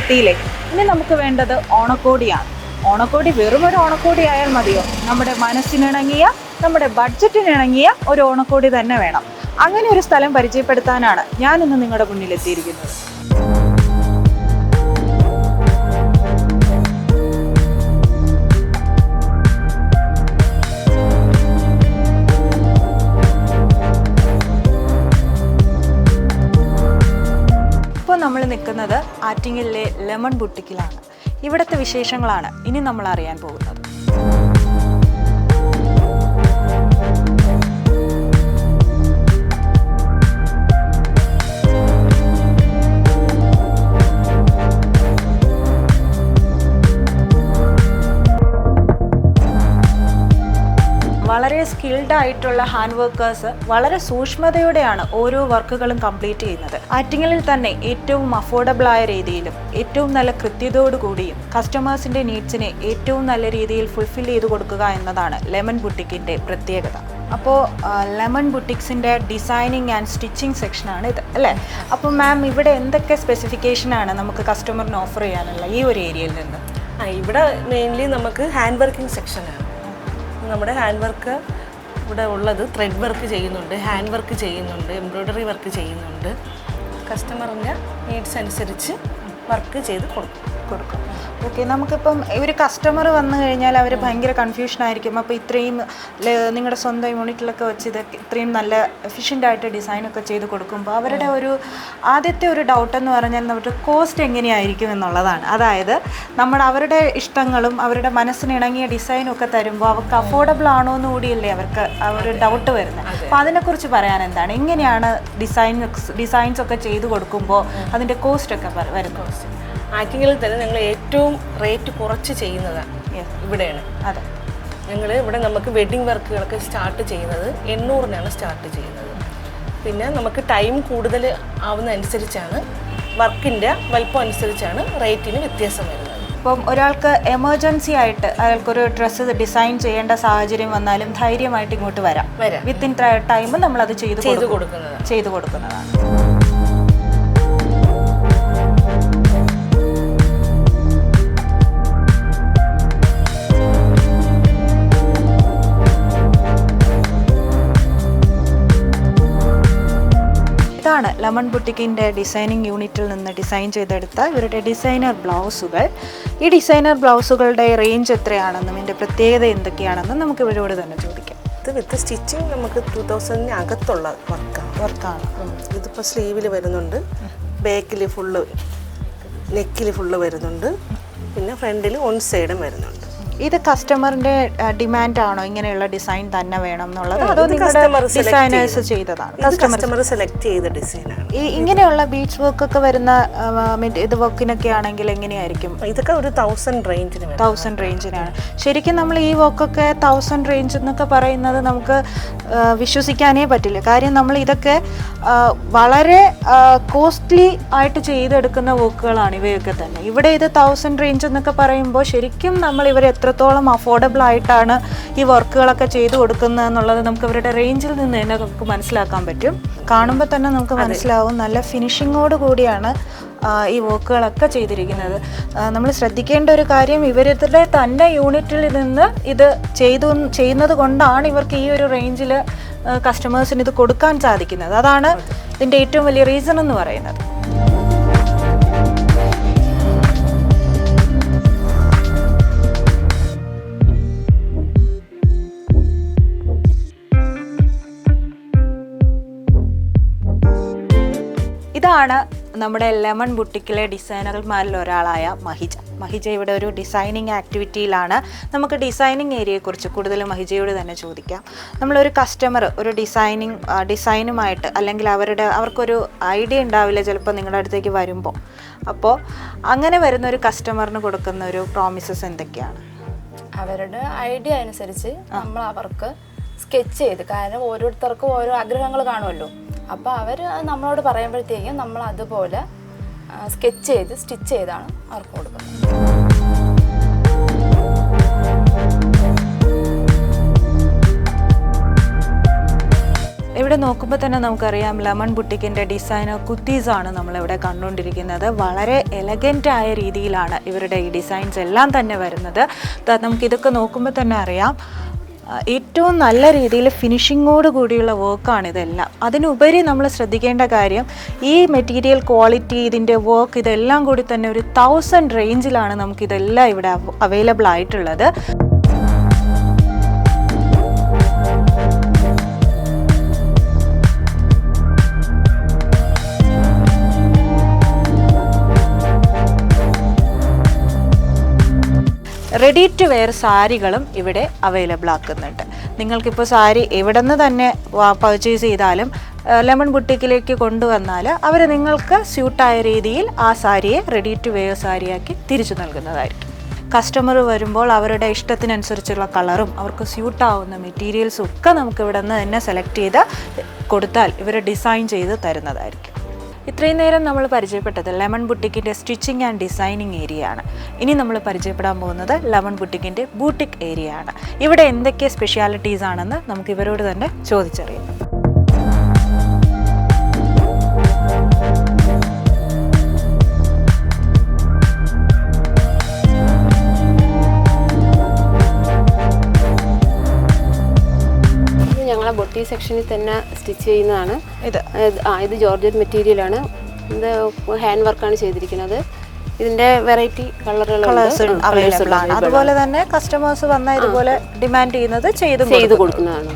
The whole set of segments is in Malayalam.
എത്തിയില്ലേ? ഇനി നമുക്ക് വേണ്ടത് ഓണക്കോടിയാണ്. ഓണക്കോടി വെറും ഒരു ഓണക്കോടി ആയാൽ മതിയോ? നമ്മുടെ മനസ്സിനിണങ്ങിയ നമ്മുടെ ബഡ്ജറ്റിനിണങ്ങിയ ഒരു ഓണക്കോടി തന്നെ വേണം. അങ്ങനെ ഒരു സ്ഥലം പരിചയപ്പെടുത്താനാണ് ഞാൻ ഇന്ന് നിങ്ങളുടെ മുന്നിൽ എത്തിയിരിക്കുന്നത് നമ്മൾ നിൽക്കുന്നത് ആറ്റിങ്ങലിലെ ലെമൺ ബുട്ടിക്കിലാണ്. ഇവിടുത്തെ വിശേഷങ്ങളാണ് ഇനി നമ്മൾ അറിയാൻ പോകുന്നത്. സ്കിൽഡ് ആയിട്ടുള്ള ഹാൻഡ് വർക്കേഴ്സ് വളരെ സൂക്ഷ്മതയോടെയാണ് ഓരോ വർക്കുകളും കംപ്ലീറ്റ് ചെയ്യുന്നത്. ആറ്റിങ്ങലിൽ തന്നെ ഏറ്റവും അഫോർഡബിൾ ആയ രീതിയിലും ഏറ്റവും നല്ല കൃത്യതയോടുകൂടിയും കസ്റ്റമേഴ്സിന്റെ നീഡ്സിനെ ഏറ്റവും നല്ല രീതിയിൽ ഫുൾഫിൽ ചെയ്ത് കൊടുക്കുക എന്നതാണ് ലെമൺ ബുട്ടിക്കിന്റെ പ്രത്യേകത. അപ്പോൾ ലെമൺ ബുട്ടിക്സിന്റെ ഡിസൈനിങ് ആൻഡ് സ്റ്റിച്ചിങ് സെക്ഷനാണ് ഇത് അല്ലേ? അപ്പോൾ മാം ഇവിടെ എന്തൊക്കെ സ്പെസിഫിക്കേഷനാണ് നമുക്ക് കസ്റ്റമറിന് ഓഫർ ചെയ്യാനുള്ള ഈ ഒരു ഏരിയയിൽ നിന്ന്? ഇവിടെ മെയിൻലി നമുക്ക് ഹാൻഡ് വർക്കിംഗ് സെക്ഷനാണ് നമ്മുടെ ഹാൻഡ് വർക്ക് ഇവിടെ ഉള്ളത് ത്രെഡ് വർക്ക് ചെയ്യുന്നുണ്ട് ഹാൻഡ് വർക്ക് ചെയ്യുന്നുണ്ട് എംബ്രോയ്ഡറി വർക്ക് ചെയ്യുന്നുണ്ട്. കസ്റ്റമറിന്റെ നീഡ്സ് അനുസരിച്ച് വർക്ക് ചെയ്ത് കൊടുക്കും. കൊടുക്കും. ഓക്കെ നമുക്കിപ്പം ഒരു കസ്റ്റമർ വന്നു കഴിഞ്ഞാൽ അവർ ഭയങ്കര കൺഫ്യൂഷൻ ആയിരിക്കും. അപ്പോൾ ഇത്രയും നിങ്ങളുടെ സ്വന്തം യൂണിറ്റിലൊക്കെ വെച്ച് ഇത് ഇത്രയും നല്ല എഫിഷ്യന്റ് ആയിട്ട് ഡിസൈൻ ഒക്കെ ചെയ്ത് കൊടുക്കുമ്പോൾ അവരുടെ ഒരു ആദ്യത്തെ ഒരു ഡൗട്ട് എന്ന് പറഞ്ഞാൽ നമ്മുടെ കോസ്റ്റ് എങ്ങനെയായിരിക്കും എന്നുള്ളതാണ്. അതായത് നമ്മൾ അവരുടെ ഇഷ്ടങ്ങളും അവരുടെ മനസ്സിനിണങ്ങിയ ഡിസൈനൊക്കെ തരുമ്പോൾ അവർക്ക് അഫോർഡബിൾ ആണോ എന്ന് കൂടിയല്ലേ അവർക്ക് ആ ഒരു ഡൗട്ട് വരുന്നത്. അപ്പോൾ അതിനെക്കുറിച്ച് പറയാൻ എന്താണ്? എങ്ങനെയാണ് ഡിസൈൻ ഡിസൈൻസ് ഒക്കെ ചെയ്ത് കൊടുക്കുമ്പോൾ അതിന്റെ കോസ്റ്റ് ഒക്കെ വ- വരുന്നത്? ആറ്റിങ്ങിൽ തന്നെ ഞങ്ങൾ ഏറ്റവും റേറ്റ് കുറച്ച് ചെയ്യുന്നത്. ഇവിടെയാണ്. അതെ. ഞങ്ങൾ ഇവിടെ നമുക്ക് വെഡ്ഡിങ് വർക്കുകളൊക്കെ സ്റ്റാർട്ട് ചെയ്യുന്നത് എണ്ണൂറിനാണ് സ്റ്റാർട്ട് ചെയ്യുന്നത്. പിന്നെ നമുക്ക് ടൈം കൂടുതൽ ആവുന്ന അനുസരിച്ചാണ് വർക്കിന്റെ വലിപ്പം അനുസരിച്ചാണ് റേറ്റിന് വ്യത്യാസം വരുന്നത്. ഇപ്പം ഒരാൾക്ക് എമർജൻസി ആയിട്ട് അയാൾക്കൊരു ഡ്രസ്സ് ഡിസൈൻ ചെയ്യേണ്ട സാഹചര്യം വന്നാലും ധൈര്യമായിട്ട് ഇങ്ങോട്ട് വരാം. വരാം. വിത്തിൻ ടൈം നമ്മൾ അത് ചെയ്ത് ചെയ്ത് കൊടുക്കുന്നത് ചെയ്തു കൊടുക്കുന്നതാണ്. ഇതാണ് ലെമൺ ബുട്ടിക്കിന്റെ ഡിസൈനിങ് യൂണിറ്റിൽ നിന്ന് ഡിസൈൻ ചെയ്തെടുത്ത ഇവരുടെ ഡിസൈനർ ബ്ലൗസുകൾ. ഈ ഡിസൈനർ ബ്ലൗസുകളുടെ റേഞ്ച് എത്രയാണെന്നും ഇതിന്റെ പ്രത്യേകത എന്തൊക്കെയാണെന്നും നമുക്ക് ഇവരോട് തന്നെ ചോദിക്കാം. ഇത് വിത്ത് സ്റ്റിച്ചിങ് നമുക്ക് ടു തൗസൻഡിന് അകത്തുള്ള വർക്കാണ് വർക്കാണ് ഇതിപ്പോൾ സ്ലീവിൽ വരുന്നുണ്ട്. ബാക്കിൽ ഫുള്ള് നെക്കിൽ ഫുള്ള് വരുന്നുണ്ട്. പിന്നെ ഫ്രണ്ടിൽ ഒൺ സൈഡും വരുന്നുണ്ട്. ഇത് കസ്റ്റമറിന്റെ ഡിമാൻഡ് ആണോ? ഇങ്ങനെയുള്ള ഡിസൈൻ തന്നെ വേണം എന്നുള്ളത്? അതോ നിങ്ങളുടെ ഡിസൈനേഴ്സ് ചെയ്തതാണ്? കസ്റ്റമർ സെലക്ട് ചെയ്ത ഡിസൈനാണ് ഈ ഇങ്ങനെയുള്ള ബീച്ച് വർക്ക് ഒക്കെ വരുന്ന ഇത് വർക്കിനൊക്കെ ആണെങ്കിൽ എങ്ങനെയായിരിക്കും? ഇതൊക്കെ ഒരു തൗസൻഡ് റേഞ്ചിന് തൗസൻഡ് റേഞ്ചിനാണ് ശരിക്കും നമ്മൾ ഈ വർക്കൊക്കെ തൗസൻഡ് റേഞ്ച് എന്നൊക്കെ പറയുന്നത് നമുക്ക് വിശ്വസിക്കാനേ പറ്റില്ല. കാര്യം നമ്മൾ ഇതൊക്കെ വളരെ കോസ്റ്റ്ലി ആയിട്ട് ചെയ്തെടുക്കുന്ന വർക്കുകളാണ് ഇവയൊക്കെ തന്നെ. ഇവിടെ ഇത് തൗസൻഡ് റേഞ്ച് എന്നൊക്കെ പറയുമ്പോൾ ശരിക്കും നമ്മൾ ഇവർ എത്രത്തോളം അഫോർഡബിൾ ആയിട്ടാണ് ഈ വർക്കുകളൊക്കെ ചെയ്തു കൊടുക്കുന്നത് എന്നുള്ളത് നമുക്ക് അവരുടെ റേഞ്ചിൽ നിന്ന് തന്നെ നമുക്ക് മനസ്സിലാക്കാൻ പറ്റും. കാണുമ്പോൾ തന്നെ നമുക്ക് മനസ്സിലാവും. നല്ല ഫിനിഷിങ്ങോട് കൂടിയാണ് ഈ വർക്കുകളൊക്കെ ചെയ്തിരിക്കുന്നത്. നമ്മൾ ശ്രദ്ധിക്കേണ്ട ഒരു കാര്യം ഇവരുടെ തന്നെ യൂണിറ്റിൽ നിന്ന് ഇത് ചെയ്തു ചെയ്യുന്നത് കൊണ്ടാണ് ഇവർക്ക് ഈ ഒരു റേഞ്ചിൽ കസ്റ്റമേഴ്സിന് ഇത് കൊടുക്കാൻ സാധിക്കുന്നത്. അതാണ് ഇതിന്റെ ഏറ്റവും വലിയ റീസൺ എന്ന് പറയുന്നത്. ഇതാണ് നമ്മുടെ ലെമൺ ബുട്ടിക്കിലെ ഡിസൈനർമാരിൽ ഒരാളായ മഹിജ. മഹിജ ഇവിടെ ഒരു ഡിസൈനിങ് ആക്ടിവിറ്റിയിലാണ് നമുക്ക് ഡിസൈനിങ് ഏരിയയെക്കുറിച്ച് കൂടുതൽ മഹിജയോട് തന്നെ ചോദിക്കാം. നമ്മളൊരു കസ്റ്റമർ ഒരു ഡിസൈനിങ് ഡിസൈനുമായിട്ട് അല്ലെങ്കിൽ അവരുടെ അവർക്കൊരു ഐഡിയ ഉണ്ടാവില്ല ചിലപ്പോൾ നിങ്ങളുടെ അടുത്തേക്ക് വരുമ്പോൾ. അപ്പോൾ അങ്ങനെ വരുന്ന ഒരു കസ്റ്റമറിന് കൊടുക്കുന്ന ഒരു പ്രോമിസസ് എന്തൊക്കെയാണ്? അവരുടെ ഐഡിയ അനുസരിച്ച് നമ്മൾ അവർക്ക് സ്കെച്ച് ചെയ്ത്. കാരണം ഓരോരുത്തർക്കും ഓരോ ആഗ്രഹങ്ങൾ കാണുമല്ലോ. അപ്പോൾ അവർ നമ്മളോട് പറയുമ്പോഴത്തേക്കും നമ്മൾ അതുപോലെ സ്കെച്ച് ചെയ്ത് സ്റ്റിച്ച് ചെയ്താണ് അവർക്ക് കൊടുക്കുന്നത്. ഇവിടെ നോക്കുമ്പോൾ തന്നെ നമുക്കറിയാം ലെമൺ ബുട്ടിക്കിന്റെ ഡിസൈനർ കുത്തീസാണ് നമ്മളിവിടെ കണ്ടുകൊണ്ടിരിക്കുന്നത്. വളരെ എലഗന്റ് ആയ രീതിയിലാണ് ഇവരുടെ ഈ ഡിസൈൻസ് എല്ലാം തന്നെ വരുന്നത്. നമുക്കിതൊക്കെ നോക്കുമ്പോൾ തന്നെ അറിയാം ഏറ്റവും നല്ല രീതിയിൽ ഫിനിഷിങ്ങോട് കൂടിയുള്ള വർക്കാണ് ഇതെല്ലാം. അതിനുപരി നമ്മൾ ശ്രദ്ധിക്കേണ്ട കാര്യം ഈ മെറ്റീരിയൽ ക്വാളിറ്റി ഇതിന്റെ വർക്ക് ഇതെല്ലാം കൂടി തന്നെ ഒരു തൗസൻഡ് റേഞ്ചിലാണ് നമുക്കിതെല്ലാം ഇവിടെ അവൈലബിൾ ആയിട്ടുള്ളത്. റെഡി ടു വെയർ സാരികളും ഇവിടെ അവൈലബിൾ ആക്കുന്നുണ്ട്. നിങ്ങൾക്കിപ്പോൾ സാരി എവിടെ നിന്ന് തന്നെ പർച്ചേസ് ചെയ്താലും ലെമൺ ബുട്ടിക്കിലേക്ക് കൊണ്ടുവന്നാൽ അവർ നിങ്ങൾക്ക് സ്യൂട്ടായ രീതിയിൽ ആ സാരിയെ റെഡി ടു വെയർ സാരിയാക്കി തിരിച്ചു നൽകുന്നതായിരിക്കും. കസ്റ്റമർ വരുമ്പോൾ അവരുടെ ഇഷ്ടത്തിനനുസരിച്ചുള്ള കളറും അവർക്ക് സ്യൂട്ടാവുന്ന മെറ്റീരിയൽസും ഒക്കെ നമുക്ക് ഇവിടെ നിന്ന് തന്നെ സെലക്ട് ചെയ്ത് കൊടുത്താൽ ഇവർ ഡിസൈൻ ചെയ്ത് തരുന്നതായിരിക്കും. ഇത്രയും നേരം നമ്മൾ പരിചയപ്പെട്ടത് ലെമൺ ബുട്ടിക്കിന്റെ സ്റ്റിച്ചിങ് ആൻഡ് ഡിസൈനിങ് ഏരിയ ആണ് ഇനി നമ്മൾ പരിചയപ്പെടാൻ പോകുന്നത് ലെമൺ ബുട്ടിക്കിന്റെ ബൂട്ടിക് ഏരിയ ആണ് ഇവിടെ എന്തൊക്കെ സ്പെഷ്യാലിറ്റീസ് ആണെന്ന് നമുക്ക് ഇവരോട് തന്നെ ചോദിച്ചറിയാം. ബൊട്ടി സെക്ഷനിൽ തന്നെ സ്റ്റിച്ച് ചെയ്യുന്നതാണ്. ഇത്. ആ ഇത് ജോർജറ്റ് മെറ്റീരിയലാണ് ഇത് ഹാൻഡ് വർക്കാണ് ചെയ്തിരിക്കുന്നത്. ഇതിന്റെ വെറൈറ്റി ആണ്. അതുപോലെ തന്നെ കസ്റ്റമേഴ്സ് വന്ന ഇതുപോലെ ഡിമാൻഡ് ചെയ്യുന്നത് ചെയ്ത് ചെയ്ത് കൊടുക്കുന്നതാണ്.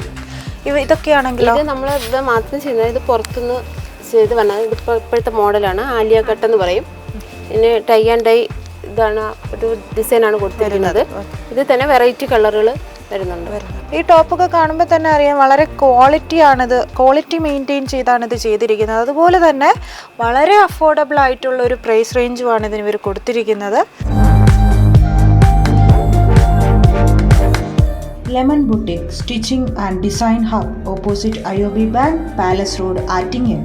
ഇവ ഇതൊക്കെയാണെങ്കിലോ? ഇത് നമ്മൾ ഇത് മാത്രം ചെയ്യുന്നത്. ഇത് പുറത്തുനിന്ന് ചെയ്ത് വന്നത് ഇത് ഇപ്പോഴത്തെ മോഡലാണ് ആലിയ കട്ട് എന്ന് പറയും. പിന്നെ ടൈ ആൻഡ് ഡൈ ഇതാണ് ഒരു ഡിസൈനാണ് കൊടുത്തിരിക്കുന്നത്. ഇത് തന്നെ വെറൈറ്റി കളറുകൾ വരുന്നുണ്ട്. ഈ ടോപ്പൊക്കെ കാണുമ്പോൾ തന്നെ അറിയാം വളരെ ക്വാളിറ്റി ആണിത്. ക്വാളിറ്റി മെയിന്റെയിൻ ചെയ്താണ് ഇത് ചെയ്തിരിക്കുന്നത്. അതുപോലെ തന്നെ വളരെ അഫോർഡബിൾ ആയിട്ടുള്ള ഒരു പ്രൈസ് റേഞ്ചുമാണ് ഇതിന് ഇവർ കൊടുത്തിരിക്കുന്നത്. Lemon boutique stitching and design hub opposite IOB bank palace road Attingal